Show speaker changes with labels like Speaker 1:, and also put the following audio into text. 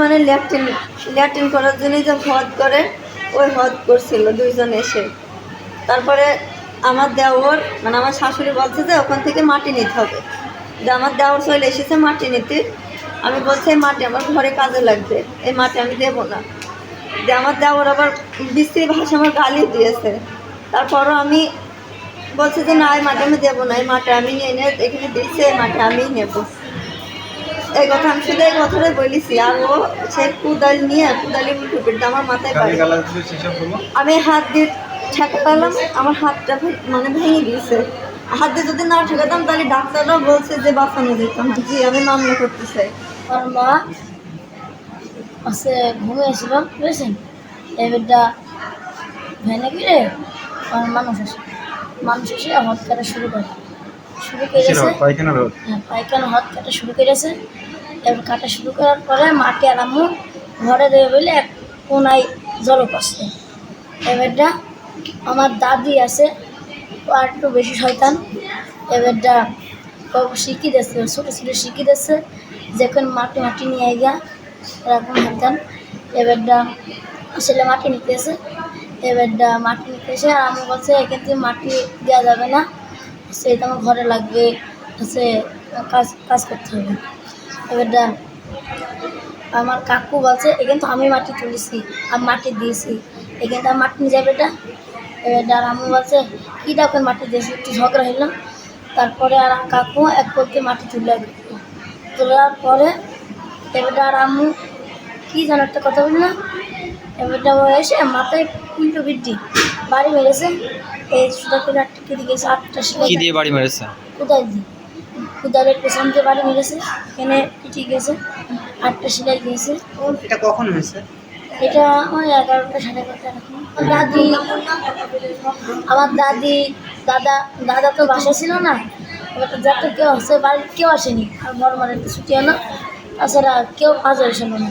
Speaker 1: মানে latrine latrine করার জন্যই যে হদ করে, ওই হদ করছিল দুইজন এসে। তারপরে আমার দেওর মানে আমার শাশুড়ি বলছে যে ওখান থেকে মাটি নিতে হবে। যে আমার দেওর চলে এসেছে মাটি নিতে। আমি বলছি, এই মাটি আমার ঘরে কাজে লাগবে। এই মাটি আমি দেবো না। যে আমার দেওর আবার বিশ্রী ভাষা আমার গালি দিয়েছে। তারপরও আমি বলছে যে, না, এই মাটি আমি দেবো না। এই মাটি আমি নিয়ে এনে এখানে দিচ্ছে এই মাটি আমিই নেব। এই কথা আমি শুধু এই কথাটাই বলেছি আর ও সেই কুদাল নিয়ে কুদালি পিঠটা আমার মাথায়
Speaker 2: হলো
Speaker 1: আমি হাত দিয়ে ঠেকালাম আমার হাতটা মানে ভেঙে গিয়েছে। হাত দিয়ে যদি না ঠেকাতাম তাহলে ডাক্তাররাও বলছে যে বাঁচানো যেত না। জি আমি মামলা করতে চাই।
Speaker 3: আমার মা আছে ঘুমিয়েছিল বুঝেছেন? এবারটা ভেনে গিয়ে আমার মানুষ আসে। মানুষ এসে হট শুরু করে। শুরু করেছে
Speaker 2: পায়খানা রোদ
Speaker 3: হ্যাঁ, পায়খানা হট কাটা শুরু করেছে এবার কাটা শুরু করার পরে মাটি আর আম্মু ঘরে দেবে বলে এক কোনায় জল করছে এবারটা আমার দাদি আছে আর একটু বেশি শয়তান। এবারটা শিখি দিচ্ছে ছোটো ছোটো শিখি দিচ্ছে যখন মাটি মাটি নিয়ে গিয়া এরকম হাতান এবারটা ছেলে মাটি নিতেছে এবারটা মাটি নিতেছে আর আমি বলছে এখান থেকে মাটি দেওয়া যাবে না। সেটা আমার ঘরে লাগবে সে কাজ কাজ করতে হবে। এবারটা আমার কাকু বলছে এখানে তো আমি মাটি তুলেছি আর মাটি দিয়েছি এখানে তো মাটি নিয়ে যাবে এটা? এবার আর আমি বলছে, কী ডাকের মাটি দিয়েছি? একটু ঝগড়া হইল। তারপরে আর কাকু এক করতে মাটি তুলে। তোলার পরে এবারটা আর আম্মু কী যেন একটা কথা বলি না এবারটা ও এসে মাথায় উল্টো বৃদ্ধি বাড়ি মেরেছে। এই সুতা করে আটটা কেটে আটটা সেলাই
Speaker 4: কি দিয়ে। বাড়ি মেরেছে?
Speaker 3: কোদাল দিয়ে। কোদালের পেছন দিয়ে বাড়ি মেরেছে। এখানে পিটি গেছে। আটটা সেলাই দিয়েছে
Speaker 5: এটা কখন হয়েছে?
Speaker 3: এটা ওই এগারোটা সাড়ে এগারোটা এরকম। দাদি আমার দাদি দাদা দাদা তো বাসা ছিল না। এবার তো যাতে কেউ আসে বাড়ির কেউ আসেনি। আর বড় মানে ছুটি হলো তাছাড়া কেউ কাজ হয়েছিল না।